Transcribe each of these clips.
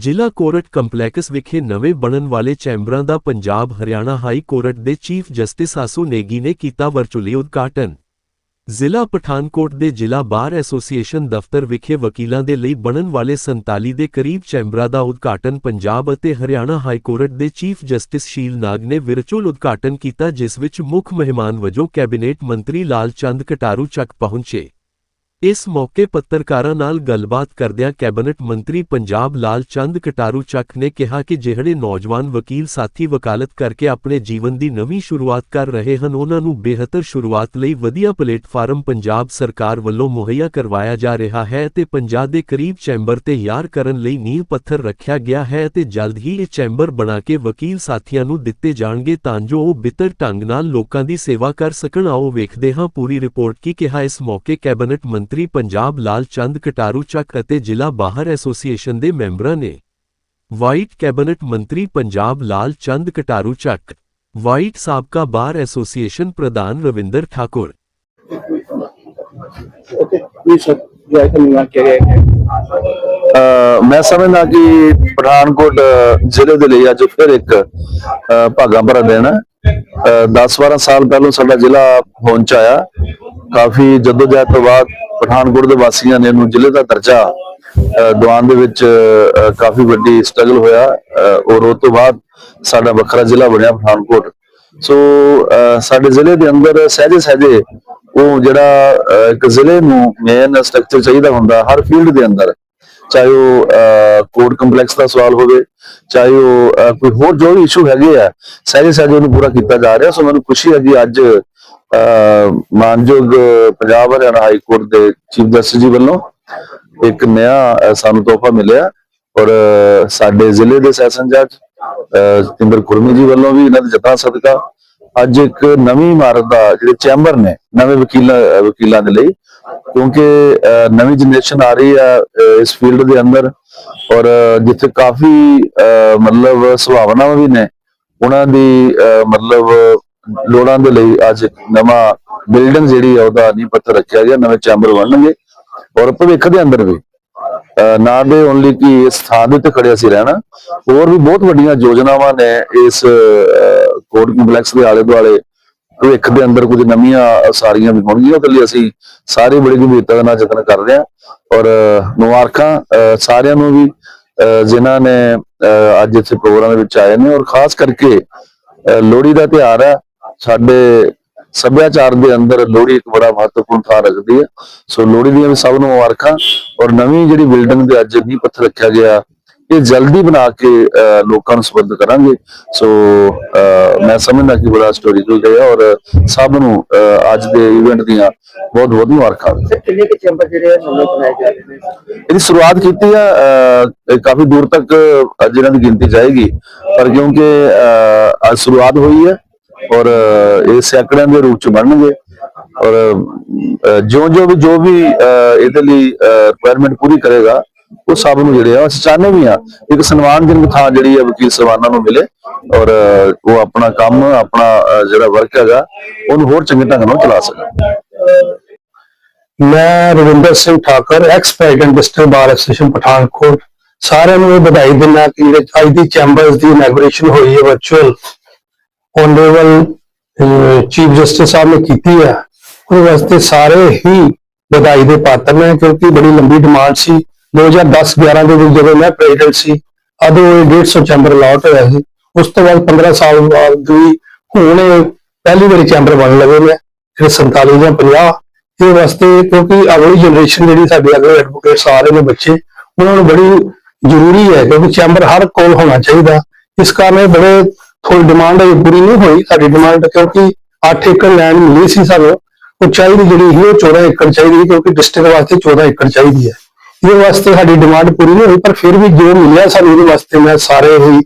ਜ਼ਿਲ੍ਹਾ court complex ਵਿਖੇ ਨਵੇਂ ਬਣਨ ਵਾਲੇ ਚੈਂਬਰਾਂ ਦਾ ਪੰਜਾਬ ਹਰਿਆਣਾ ਹਾਈ ਕੋਰਟ ਦੇ ਚੀਫ ਜਸਟਿਸ ਆਸੂ ਨੇਗੀ ਨੇ ਕੀਤਾ ਵਰਚੁਅਲੀ ਉਦਘਾਟਨ। ਜ਼ਿਲ੍ਹਾ ਪਠਾਨਕੋਟ ਦੇ ਜ਼ਿਲ੍ਹਾ ਬਾਰ ਐਸੋਸੀਏਸ਼ਨ ਦਫ਼ਤਰ ਵਿਖੇ ਵਕੀਲਾਂ ਦੇ ਲਈ ਬਣਨ ਵਾਲੇ 47 ਦੇ ਕਰੀਬ ਚੈਂਬਰਾਂ ਦਾ ਉਦਘਾਟਨ ਪੰਜਾਬ ਅਤੇ ਹਰਿਆਣਾ ਹਾਈ ਕੋਰਟ ਦੇ ਚੀਫ ਜਸਟਿਸ ਸ਼ੀਲ ਨਾਗ ਨੇ ਵਿਰਚੁਅਲ ਉਦਘਾਟਨ ਕੀਤਾ, ਜਿਸ ਵਿੱਚ ਮੁੱਖ ਮਹਿਮਾਨ ਵਜੋਂ ਕੈਬਨਿਟ ਮੰਤਰੀ ਲਾਲ ਚੰਦ ਕਟਾਰੂ ਚੱਕ ਪਹੁੰਚੇ। ਇਸ ਮੌਕੇ ਪੱਤਰਕਾਰਾਂ ਨਾਲ ਗੱਲਬਾਤ ਕਰਦਿਆਂ ਕੈਬਨਿਟ ਮੰਤਰੀ ਪੰਜਾਬ ਲਾਲ ਚੰਦ ਕਟਾਰੂ ਚੱਕ ਨੇ ਕਿਹਾ ਕਿ ਜਿਹੜੇ ਨੌਜਵਾਨ ਵਕੀਲ ਸਾਥੀ ਵਕਾਲਤ ਕਰਕੇ ਆਪਣੇ ਜੀਵਨ ਦੀ ਨਵੀਂ ਸ਼ੁਰੂਆਤ ਕਰ ਰਹੇ ਹਨ, ਉਹਨਾਂ ਨੂੰ ਬਿਹਤਰ ਸ਼ੁਰੂਆਤ ਲਈ ਵਧੀਆ ਪਲੇਟਫਾਰਮ ਪੰਜਾਬ ਸਰਕਾਰ ਵੱਲੋਂ ਮੁਹੱਈਆ ਕਰਵਾਇਆ ਜਾ ਰਿਹਾ ਹੈ ਤੇ ਪੰਜਾਬ ਦੇ ਕਰੀਬ ਚੈਂਬਰ ਤੇ ਯਾਰ ਕਰਨ ਲਈ ਨੀਂਹ ਪੱਥਰ ਰੱਖਿਆ ਗਿਆ ਹੈ ਤੇ ਜਲਦ ਹੀ ਇਹ ਚੈਂਬਰ ਬਣਾ ਕੇ ਵਕੀਲ ਸਾਥੀਆਂ ਨੂੰ ਦਿੱਤੇ ਜਾਣਗੇ ਤਾਂ ਜੋ ਉਹ ਬਿਹਤਰ ਢੰਗ ਨਾਲ ਲੋਕਾਂ ਦੀ ਸੇਵਾ ਕਰ ਸਕਣ। ਆਓ ਵੇਖਦੇ ਹਾਂ ਪੂਰੀ ਰਿਪੋਰਟ ਕੀ ਕਿਹਾ ਇਸ ਮੌਕੇ ਕੈਬਨਿਟ ਮੰਤਰੀ ਪੰਜਾਬ ਲਾਲ ਚੰਦ ਕਟਾਰੂ ਚੱਕ ਅਤੇ ਜ਼ਿਲ੍ਹਾ ਬਾਹਰ ਐਸੋਸੀਏਸ਼ਨ ਦੇ ਮੈਂਬਰਾਂ ਨੇ ਵਾਈਟ ਕੈਬਨਿਟ ਮੰਤਰੀ ਪੰਜਾਬ ਲਾਲ ਚੰਦ ਕਟਾਰੂ ਚੱਕ ਵਾਈਟ ਸਾਬਕਾ ਬਾਰ ਐਸੋਸੀਏਸ਼ਨ ਪ੍ਰਧਾਨ Ravinder Thakur okay please sir जो आइटम निर्माण किया गया है ਅਹ ਮੈਂ ਸਮਝਦਾ ਕਿ ਪਠਾਨਕੋਟ ਅਹ, ਜ਼ਿਲ੍ਹੇ ਦੇ ਲਈ ਅੱਜ ਫਿਰ ਇੱਕ ਅਹ, ਭਾਗਾਂ ਭਰਾ ਦਿਨ ਹੈ 10-12 ਸਾਲ ਪਹਿਲਾਂ ਸਾਡਾ ਜ਼ਿਲ੍ਹਾ ਹੋਂਦ ਚ ਆਇਆ ਕਾਫੀ ਜਦੋਜਹਿਦ ਤੋਂ ਬਾਅਦ ਪਠਾਨਕੋਟ ਦੇ ਵਾਸੀਆਂ ਨੇ ਇਹਨੂੰ ਜ਼ਿਲ੍ਹੇ ਦਾ ਦਰਜਾ ਅਹ, ਦੇ ਵਿੱਚ ਕਾਫੀ ਵੱਡੀ ਸਟਰਗਲ ਹੋਇਆ। ਔਰ ਉਹ ਤੋਂ ਬਾਅਦ ਸਾਡਾ ਵੱਖਰਾ ਜ਼ਿਲ੍ਹਾ ਬਣਿਆ ਪਠਾਨਕੋਟ। ਸੋ ਸਾਡੇ ਜ਼ਿਲ੍ਹੇ ਦੇ ਅੰਦਰ ਸਹਿਜੇ ਸਹਿਜੇ ਉਹ ਜਿਹੜਾ ਇੱਕ ਜ਼ਿਲ੍ਹੇ ਨੂੰ ਮੇਨ ਸਟਰਕਚਰ ਚਾਹੀਦਾ ਹੁੰਦਾ ਹਰ ਫੀਲਡ ਦੇ ਅੰਦਰ। ਚਾਹੇ ਉਹ ਕੋਰਟ ਕੰਪਲੈਕਸ ਦਾ ਸਵਾਲ ਹੋਵੇ ਚਾਹੇ ਉਹ ਕੋਈ ਹੋਰ ਜੋ ਵੀ ਇਸ਼ੂ ਹੈਗੇ ਆ ਸਹਜੇ ਸਹਜੇ ਉਹਨੂੰ ਪੂਰਾ ਕੀਤਾ ਜਾ ਰਿਹਾ। ਸੋ ਮੈਨੂੰ ਖੁਸ਼ੀ ਹੈ ਕਿ ਅੱਜ ਮਾਨਯੋਗ ਪੰਜਾਬ ਹਰਿਆਣਾ ਹਾਈ ਕੋਰਟ ਦੇ ਚੀਫ ਜਸਟਿਸ ਜੀ ਵੱਲੋਂ ਇੱਕ ਨया ਸਾਨੂੰ ਤੋਹਫਾ ਮਿਲਿਆ ਔਰ ਸਾਡੇ ਜ਼ਿਲ੍ਹੇ ਦੇ ਸੈਸ਼ਨ ਜੱਜ ਸਤਿੰਦਰ ਕੁਰਮੀ ਜੀ ਵੱਲੋਂ ਵੀ ਇਹਨਾਂ ਦੇ ਜਤਨ ਸਦਕਾ। ਅੱਜ ਇੱਕ ਨਵੀਂ ਇਮਾਰਤ ਦਾ ਜਿਹੜੇ ਚੈਂਬਰ ਨੇ ਨਵੇਂ ਵਕੀਲਾਂ ਵਕੀਲਾਂ ਦੇ ਲਈ ਕਿਉਂਕਿ ਨਵੀਂ ਜਨਰੇਸ਼ਨ ਆ ਰਹੀ ਆ ਇਸ ਫੀਲਡ ਦੇ ਅੰਦਰ ਔਰ ਜਿੱਥੇ ਕਾਫੀ ਅਹ, ਮਤਲਬ ਸੁਭਾਵਨਾਵਾਂ ਵੀ ਨੇ ਉਹਨਾਂ ਦੀ ਅਹ, ਮਤਲਬ ਲੋੜਾਂ ਦੇ ਲਈ ਅੱਜ ਨਵਾਂ ਬਿਲਡਿੰਗ ਜਿਹੜੀ ਆ ਉਹਦਾ ਨੀਂਹ ਪੱਥਰ ਰੱਖਿਆ ਗਿਆ ਨਵੇਂ ਚੈਂਬਰ ਬਣਨਗੇ। ਔਰ ਭਵਿੱਖ ਦੇ ਅੰਦਰ ਵੀ ਅਹ, ਨਾ ਦੇ ਓਨਲੀ ਕਿ ਇਸ ਥਾਂ ਦੇ ਉੱਤੇ ਖੜੇ ਅਸੀਂ ਰਹਿਣਾ। ਹੋਰ ਵੀ ਬਹੁਤ ਵੱਡੀਆਂ ਯੋਜਨਾਵਾਂ ਨੇ ਇਸ ਕੋਰਟ ਕੰਪਲੈਕਸ ਦੇ ਆਲੇ ਦੁਆਲੇ ਭਵਿੱਖ ਦੇ ਅੰਦਰ ਕੁਝ ਨਵੀਆਂ ਸਾਰੀਆਂ ਵੀ ਹੋਣਗੀਆਂ ਉਹਦੇ ਲਈ ਅਸੀਂ ਸਾਰੇ ਬੜੀ ਗੰਭੀਰਤਾ ਦੇ ਨਾਲ ਯਤਨ ਕਰ ਰਹੇ ਹਾਂ। ਔਰ ਮੁਬਾਰਕਾਂ ਅਹ, ਸਾਰਿਆਂ ਨੂੰ ਵੀ ਅਹ, ਜਿਨ੍ਹਾਂ ਨੇ ਅਹ, ਅੱਜ ਇੱਥੇ ਪ੍ਰੋਗਰਾਮ ਦੇ ਵਿੱਚ ਆਏ ਨੇ। ਔਰ ਖਾਸ ਕਰਕੇ ਅਹ, ਲੋਹੜੀ ਦਾ ਤਿਉਹਾਰ ਹੈ ਸਾਡੇ ਸੱਭਿਆਚਾਰ ਦੇ ਅੰਦਰ ਲੋਹੜੀ ਇੱਕ ਬੜਾ ਮਹੱਤਵਪੂਰਨ ਥਾਂ ਰੱਖਦੀ ਹੈ। ਸੋ ਲੋਹੜੀ ਦੀਆਂ ਵੀ ਸਭ ਨੂੰ ਮੁਬਾਰਕਾਂ। ਔਰ ਨਵੀਂ ਜਿਹੜੀ ਬਿਲਡਿੰਗ ਦੇ ਅੱਜ ਵੀ ਪੱਥਰ ਰੱਖਿਆ ਗਿਆ ਇਹ ਜਲਦੀ ਬਣਾ ਕੇ ਲੋਕਾਂ ਨੂੰ ਸਬੰਧ ਕਰਾਂਗੇ। ਸੋ ਮੈਂ ਸਮਝਦਾ ਕਿ ਬੜਾ ਸਟੋਰੀ ਹੋ ਗਿਆ ਔਰ ਸਭ ਨੂੰ ਅੱਜ ਦੇ ਇਵੈਂਟ ਦੀਆਂ ਬਹੁਤ ਬਹੁਤ ਮੁਬਾਰਕਾਂ। ਇਹਦੀ ਸ਼ੁਰੂਆਤ ਕੀਤੀ ਆ ਕਾਫੀ ਦੂਰ ਤੱਕ ਜਿਹਨਾਂ ਦੀ ਗਿਣਤੀ ਜਾਏਗੀ। ਪਰ ਕਿਉਂਕਿ ਅੱਜ ਸ਼ੁਰੂਆਤ ਹੋਈ ਹੈ ਔਰ ਇਹ ਸੈਂਕੜਿਆਂ ਦੇ ਰੂਪ ਚ ਬਣਨਗੇ। ਔਰ ਜੋ ਜੋ ਵੀ ਜੋ ਵੀ ਇਹਦੇ ਲਈ ਰਿਕੁਆਇਰਮੈਂਟ ਪੂਰੀ ਕਰੇਗਾ, ਉਹ ਸਭ ਨੂੰ ਜਿਹੜੇ ਆ, ਅਸੀਂ ਚਾਹੁੰਦੇ ਵੀ ਆ, ਇੱਕ ਸਨਮਾਨਜਨਕ ਥਾਂ ਜਿਹੜੀ ਹੈ ਵਕੀਲ ਸਵਾਨਾਂ ਨੂੰ ਮਿਲੇ। ਔਰ ਉਹ ਆਪਣਾ ਕੰਮ, ਆਪਣਾ ਜਿਹੜਾ ਵਰਕ ਹੈਗਾ, ਉਹਨੂੰ ਹੋਰ ਚੰਗੇ ਢੰਗ ਨਾਲ ਚਲਾ ਸਕਣ। ਮੈਂ Ravinder Singh Thakur ex president district bar association Pathankot. ਸਾਰਿਆਂ ਨੂੰ ਇਹ ਵਧਾਈ ਦਿੰਦਾ ਕਿ ਜਿਹੜੇ ਅੱਜ ਦੀ ਚੈਂਬਰਸ ਦੀ ਇਨੈਗੋਰੇਸ਼ਨ ਹੋਈ ਹੈ virtual honourable chief justice sahib ਨੇ ਕੀਤੀ ਹੈ ਉਹ ਵਾਸਤੇ ਸਾਰੇ ਹੀ ਵਧਾਈ ਦੇ ਪਾਤਰ ਨੇ, ਕਿਉਂਕਿ ਬੜੀ ਲੰਬੀ ਡਿਮਾਂਡ ਸੀ। 2010-11 ਦੇ ਵਿੱਚ ਜਦੋਂ ਮੈਂ ਪ੍ਰੈਜ਼ੀਡੈਂਟ ਸੀ ਉਦੋਂ 150 ਚੈਂਬਰ ਅਲਾਟ ਹੋਇਆ ਸੀ। ਉਸ ਤੋਂ ਬਾਅਦ 15 ਸਾਲ ਬਾਅਦ ਵੀ ਹੁਣ ਇਹ ਪਹਿਲੀ ਵਾਰੀ ਚੈਂਬਰ ਬਣ ਲਗੇ ਨੇ ਜਿਹੜੇ 47 ਜਾਂ 50 ਇਹ ਵਾਸਤੇ ਕਿਉਂਕਿ ਅਗਲੀ ਜਨਰੇਸ਼ਨ ਜਿਹੜੀ ਸਾਡੇ ਅਗਲੇ ਐਡਵੋਕੇਟਸ ਆ ਰਹੇ ਨੇ ਬੱਚੇ, ਉਹਨਾਂ ਨੂੰ ਬੜੀ ਜ਼ਰੂਰੀ ਹੈ ਕਿਉਂਕਿ ਚੈਂਬਰ ਹਰ ਕੋਲ ਹੋਣਾ ਚਾਹੀਦਾ। ਇਸ ਕਾਰਨ ਇਹ ਬੜੇ ਥੋੜੀ ਡਿਮਾਂਡ ਹੈ ਪੂਰੀ ਨਹੀਂ ਹੋਈ ਸਾਡੀ ਡਿਮਾਂਡ ਕਿਉਂਕਿ 8 ਏਕੜ ਲੈਂਡ ਮਿਲੀ ਸੀ ਸਾਨੂੰ ਉਹ ਚਾਹੀਦੀ ਜਿਹੜੀ ਸੀ ਉਹ 14 ਏਕੜ ਚਾਹੀਦੀ ਕਿਉਂਕਿ ਡਿਸਟ੍ਰਿਕਟ ਵਾਸਤੇ 14 ਏਕੜ ਚਾਹੀਦੀ ਹੈ। ਇਹਦੇ ਵਾਸਤੇ ਸਾਡੀ ਡਿਮਾਂਡ ਪੂਰੀ ਨਹੀਂ ਹੋਈ ਪਰ ਫਿਰ ਵੀ ਜੋ ਮਿਲਿਆ ਸਾਨੂੰ ਇਹਦੇ ਵਾਸਤੇ ਮੈਂ ਸਾਰੇ ਹੀ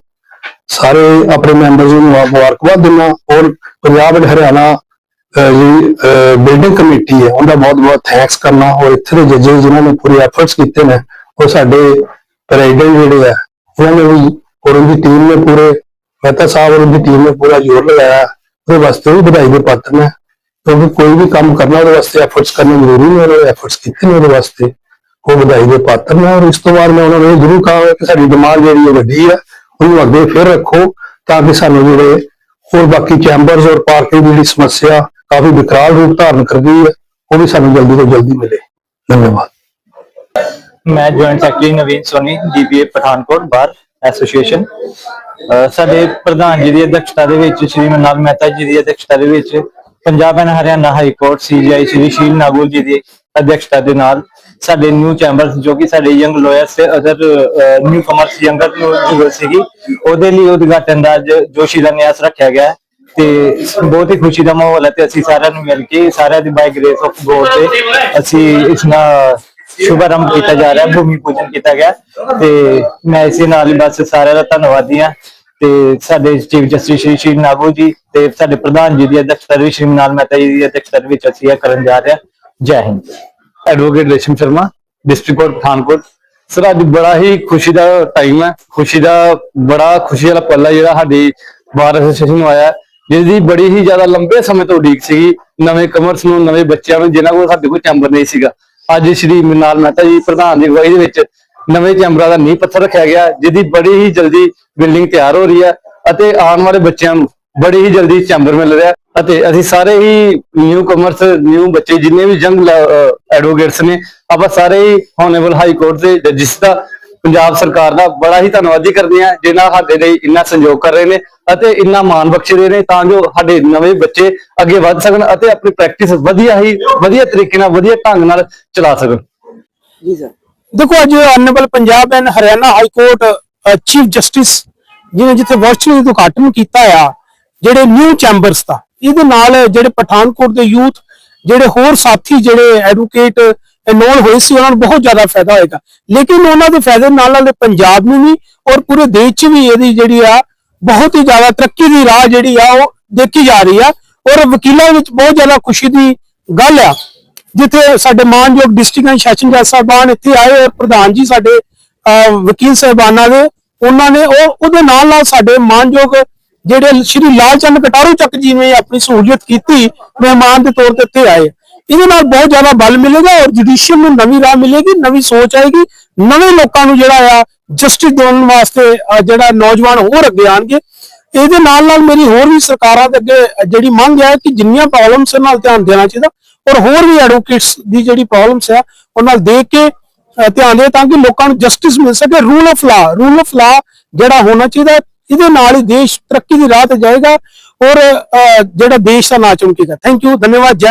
ਸਾਰੇ ਆਪਣੇ ਮੈਂਬਰਸ ਨੂੰ ਮੁਬਾਰਕਬਾਦ ਦਿੰਦਾ ਔਰ ਪੰਜਾਬ ਐਂਡ ਹਰਿਆਣਾ ਅਹ, ਜਿਹੜੀ ਬਿਲਡਿੰਗ ਕਮੇਟੀ ਹੈ ਉਹਦਾ ਬਹੁਤ ਬਹੁਤ ਥੈਂਕਸ ਕਰਨਾ। ਔਰ ਇੱਥੇ ਦੇ ਜੱਜਸ ਜਿਨ੍ਹਾਂ ਨੇ ਪੂਰੇ ਐਫਰਟਸ ਕੀਤੇ ਨੇ ਉਹ ਸਾਡੇ ਪ੍ਰੈਜ਼ੀਡੈਂਟ ਜਿਹੜੇ ਆ ਉਹਨਾਂ ਨੇ ਵੀ ਔਰ ਉਹਦੀ ਟੀਮ ਨੇ ਪੂਰੇ ਮਹਿਤਾ ਸਾਹਿਬ ਔਰ ਉਹਦੀ ਟੀਮ ਨੇ ਪੂਰਾ ਜ਼ੋਰ ਲਗਾਇਆ। ਉਹਦੇ ਵਾਸਤੇ ਵੀ ਵਧਾਈ ਦੇ ਪਾਤਰ ਨੇ। ਕਿਉਂਕਿ ਕੋਈ ਵੀ ਕੰਮ ਕਰਨਾ ਉਹਦੇ ਵਾਸਤੇ ਐਫਰਟਸ ਕਰਨੇ ਜ਼ਰੂਰੀ ਨੇ ਉਹਨਾਂ ਨੇ ਐਫਰਟਸ ਕੀਤੇ ਨੇ ਉਹਦੇ ਵਾਸਤੇ। ਉਹ ਵਧਾਈ ਦੇ ਪਾਤਰ ਨੇ ਔਰ ਇਸ ਤੋਂ ਬਾਅਦ ਮੈਂ ਉਹਨਾਂ ਨੂੰ ਜ਼ਰੂਰ ਕਹਾਂਗਾ ਕਿ ਸਾਡੀ ਡਿਮਾਂਡ ਜਿਹੜੀ ਹੈ ਵੱਡੀ ਹੈ, ਉਹਨੂੰ ਅੱਗੇ ਫਿਰ ਰੱਖੋ ਤਾਂ ਕਿ ਸਾਨੂੰ ਜਿਹੜੇ ਹੋਰ ਬਾਕੀ ਚੈਂਬਰਸ ਔਰ ਪਾਰਕਿੰਗ ਦੀ ਜਿਹੜੀ ਸਮੱਸਿਆ ਕਾਫੀ ਵਿਕਰਾਲ ਰੂਪ ਧਾਰਨ ਕਰ ਗਈ ਹੈ, ਉਹ ਵੀ ਸਾਨੂੰ ਜਲਦੀ ਤੋਂ ਜਲਦੀ ਮਿਲੇ। ਧੰਨਵਾਦ। ਮੈਂ joint secretary Naveen Soni DBA Pathankot, bar association ਸਾਡੇ ਪ੍ਰਧਾਨ ਜੀ ਦੀ ਅਧਿਕਸ਼ਤਾ ਦੇ ਵਿੱਚ ਸ਼੍ਰੀ ਮਨਾਬ ਮਹਿਤਾ ਜੀ ਦੀ ਅਧਿਕਸ਼ਤਾ ਦੇ ਵਿੱਚ Punjab and Haryana high court CGI Shri Sheel Nagul ji ਦੀ ਅਧਿਕਸ਼ਤਾ ਦੇ ਨਾਲ ਸਾਡੇ ਨਿਊ ਚੈਂਬਰਸ ਜੋ ਕਿ ਸਾਡੇ ਯੰਗ ਲਾਇਰਸ ਤੇ ਅਦਰ ਨਿਊ ਕਮਰਸ ਯੰਗਰ ਨੂੰ ਸੀਗੀ, ਉਹਦੇ ਲਈ ਉਦਘਾਟਨ ਦਾ ਜੋ ਜੋਸ਼ੀ ਰੱਖਿਆ ਗਿਆ ਤੇ ਬਹੁਤ ਹੀ ਖੁਸ਼ੀ ਦਾ ਮਾਹੌਲ ਹੈ ਤੇ ਅਸੀਂ ਸਾਰਿਆਂ ਨੂੰ ਮਿਲ ਕੇ ਸਾਰਿਆਂ ਦੀ ਬਾਈ ਗ੍ਰੇਸ ਆਫ ਗੋਡ ਤੇ ਅਸੀਂ ਇਸ ਨਾਲ ਸ਼ੁਭਾਰੰਭ ਕੀਤਾ ਜਾ ਰਿਹਾ, ਭੂਮੀ ਪੂਜਨ ਕੀਤਾ ਗਿਆ ਤੇ ਮੈਂ ਇਸੇ ਨਾਲ ਬਸ ਸਾਰਿਆਂ ਦਾ ਧੰਨਵਾਦੀ ਹਾਂ ਤੇ ਸਾਡੇ ਚੀਫ ਜਸਟਿਸ ਸ਼੍ਰੀ ਸ਼੍ਰੀ ਨਾਗੂ ਜੀ ਤੇ ਸਾਡੇ ਪ੍ਰਧਾਨ ਜੀ ਦੀ ਅਧਿਕਸ਼ਤਾ ਵਿੱਚ ਸ਼੍ਰੀ ਮਨਾਲ ਮਹਿਤਾ ਜੀ ਦੀ ਅਧਿਕਸ਼ਤਾ ਵਿੱਚ ਅਸੀਂ ਇਹ ਕਰਨ ਜਾ ਰਹੇ ਜੈ Hind. Advocate Resham Sharma district court Pathankot. Sir ਅੱਜ ਬੜਾ ਹੀ ਖੁਸ਼ੀ ਦਾ ਟਾਈਮ ਹੈ। ਖੁਸ਼ੀ ਦਾ ਬੜਾ ਖੁਸ਼ੀ ਵਾਲਾ ਪਲ ਹੈ ਜਿਹੜਾ ਸਾਡੀ ਬਾਰ ਐਸੋਸੀਏਸ਼ਨ ਨੂੰ ਆਇਆ ਜਿਸ ਦੀ ਬੜੀ ਹੀ ਜ਼ਿਆਦਾ ਲੰਬੇ ਸਮੇਂ ਤੋਂ ਉਡੀਕ ਸੀਗੀ। ਨਵੇਂ ਕਮਰਸ ਨੂੰ, ਨਵੇਂ ਬੱਚਿਆਂ ਨੂੰ, ਜਿਨ੍ਹਾਂ ਕੋਲ ਸਾਡੇ ਕੋਲ ਚੈਂਬਰ ਨਹੀਂ ਸੀਗਾ। ਅੱਜ ਸ਼੍ਰੀ ਮਿਨਾਲ ਮਹਿਤਾ ਜੀ ਪ੍ਰਧਾਨ ਦੀ ਅਗਵਾਈ ਦੇ ਵਿੱਚ ਨਵੇਂ ਚੈਂਬਰਾਂ ਦਾ ਨੀਂਹ ਪੱਥਰ ਰੱਖਿਆ ਗਿਆ, ਜਿਹਦੀ ਬੜੀ ਹੀ ਜਲਦੀ ਬਿਲਡਿੰਗ ਤਿਆਰ ਹੋ ਰਹੀ ਹੈ ਅਤੇ ਆਉਣ ਵਾਲੇ ਬੱਚਿਆਂ ਨੂੰ ਬੜੀ ਹੀ ਜਲਦੀ ਚੈਂਬਰ ਮਿਲ ਰਿਹਾ ਅਤੇ ਅਸੀਂ ਸਾਰੇ ਹੀ ਨਿਊ ਕਮਰਸ ਨਿਊ ਬੱਚੇ ਜਿੰਨੇ ਵੀ ਯੰਗ ਐਡਵੋਕੇਟਸ ਨੇ, ਆਪਾਂ ਸਾਰੇ ਹੀ ਹੋਨੇਬਲ ਹਾਈ ਕੋਰਟ ਦੇ ਜੱਜਿਸ ਦਾ ਪੰਜਾਬ ਸਰਕਾਰ ਦਾ ਬੜਾ ਹੀ ਧੰਨਵਾਦੀ ਕਰਦੇ ਹਾਂ ਜਿਨ੍ਹਾਂ ਸਾਡੇ ਲਈ ਇੰਨਾ ਸੰਯੋਗ ਕਰ ਰਹੇ ਨੇ ਅਤੇ ਇੰਨਾ ਮਾਣ ਬਖਸ਼ ਰਹੇ ਨੇ ਤਾਂ ਜੋ ਸਾਡੇ ਨਵੇਂ ਬੱਚੇ ਅੱਗੇ ਵੱਧ ਸਕਣ ਅਤੇ ਆਪਣੀ ਪ੍ਰੈਕਟਿਸ ਵਧੀਆ ਹੀ, ਵਧੀਆ ਤਰੀਕੇ ਨਾਲ, ਵਧੀਆ ਢੰਗ ਨਾਲ ਚਲਾ ਸਕਣ। ਜੀ ਸਰ ਦੇਖੋ, ਅੱਜ honourable Punjab and Haryana high court chief justice ਜਿਹਨੇ ਜਿੱਥੇ ਵਰਚੁਅਲੀ ਉਦਘਾਟਨ ਕੀਤਾ ਆ, ਜਿਹੜੇ ਨਿਊ ਚੈਂਬਰਸ ਦਾ, ਇਹਦੇ ਨਾਲ ਜਿਹੜੇ ਪਠਾਨਕੋਟ ਦੇ ਯੂਥ ਜਿਹੜੇ ਹੋਰ ਸਾਥੀ ਜਿਹੜੇ ਐਡਵੋਕੇਟ ਇਨਵੋਲ ਹੋਏ ਸੀ ਉਹਨਾਂ ਨੂੰ ਬਹੁਤ ਜ਼ਿਆਦਾ ਫਾਇਦਾ ਹੋਏਗਾ। ਲੇਕਿਨ ਉਹਨਾਂ ਦੇ ਫਾਇਦੇ ਨਾਲ ਨਾਲ ਪੰਜਾਬ ਨੂੰ ਵੀ ਔਰ ਪੂਰੇ ਦੇਸ਼ 'ਚ ਵੀ ਇਹਦੀ ਜਿਹੜੀ ਆ ਬਹੁਤ ਹੀ ਜ਼ਿਆਦਾ ਤਰੱਕੀ ਦੀ ਰਾਹ ਜਿਹੜੀ ਆ ਉਹ ਦੇਖੀ ਜਾ ਰਹੀ ਆ। ਔਰ ਵਕੀਲਾਂ ਵਿੱਚ ਬਹੁਤ ਜ਼ਿਆਦਾ ਖੁਸ਼ੀ ਦੀ ਗੱਲ ਆ ਜਿੱਥੇ ਸਾਡੇ ਮਾਨਯੋਗ ਡਿਸਟ੍ਰਿਕਟ ਐਂਡ ਸੈਸ਼ਨ ਜੱਜ ਸਾਹਿਬਾਨ ਇੱਥੇ ਆਏ ਔਰ ਪ੍ਰਧਾਨ ਜੀ ਸਾਡੇ ਅਹ, ਵਕੀਲ ਸਾਹਿਬਾਨਾਂ ਦੇ ਉਹਨਾਂ ਨੇ ਉਹ ਉਹਦੇ ਨਾਲ ਨਾਲ ਸਾਡੇ ਮਾਨਯੋਗ ਜਿਹੜੇ ਸ਼੍ਰੀ ਲਾਲ ਚੰਦ ਕਟਾਰੂ ਚੱਕ ਜੀ ਨੇ ਆਪਣੀ ਸਹੂਲੀਅਤ ਕੀਤੀ ਮਹਿਮਾਨ ਦੇ ਤੌਰ ਤੇ ਇੱਥੇ ਆਏ। ਇਹਦੇ ਨਾਲ ਬਹੁਤ ਜ਼ਿਆਦਾ ਬਲ ਮਿਲੇਗਾ ਔਰ ਜੁਡੀਸ਼ੀਅਲ ਨੂੰ ਨਵੀਂ ਰਾਹ ਮਿਲੇਗੀ ਨਵੀਂ ਸੋਚ ਆਏਗੀ ਨਵੇਂ ਲੋਕਾਂ ਨੂੰ ਜਿਹੜਾ ਆ ਜਸਟਿਸ ਦਿਵਾਉਣ ਵਾਸਤੇ ਅਹ, ਜਿਹੜਾ ਨੌਜਵਾਨ ਹੋਰ ਅੱਗੇ ਆਣਗੇ। ਇਹਦੇ ਨਾਲ ਨਾਲ ਮੇਰੀ ਹੋਰ ਵੀ ਸਰਕਾਰਾਂ ਦੇ ਅੱਗੇ ਜਿਹੜੀ ਮੰਗ ਹੈ ਕਿ ਜਿੰਨੀਆਂ ਪ੍ਰੋਬਲਮਸ ਨਾਲ ਧਿਆਨ ਦੇਣਾ ਚਾਹੀਦਾ ਔਰ ਹੋਰ ਵੀ ਐਡਵੋਕੇਟਸ ਦੀ ਜਿਹੜੀ ਪ੍ਰੋਬਲਮਸ ਹੈ ਉਹ ਨਾਲ ਦੇਖ ਕੇ ਅਹ, ਧਿਆਨ ਦੇ ਤਾਂ ਕਿ ਲੋਕਾਂ ਨੂੰ ਜਸਟਿਸ ਮਿਲ ਸਕੇ। Rule of law rule of law ਜਿਹੜਾ ਹੋਣਾ ਚਾਹੀਦਾ ਹੈ, ਇਹਦੇ ਨਾਲ ਹੀ ਦੇਸ਼ ਤਰੱਕੀ ਦੀ ਰਾਹ ਤੇ ਜਾਏਗਾ ਔਰ ਅਹ, ਜਿਹੜਾ ਦੇਸ਼ ਦਾ ਨਾਂ ਚਮਕੇਗਾ ਥੈਂਕ ਯੂ ਧੰਨਵਾਦ ਜੈ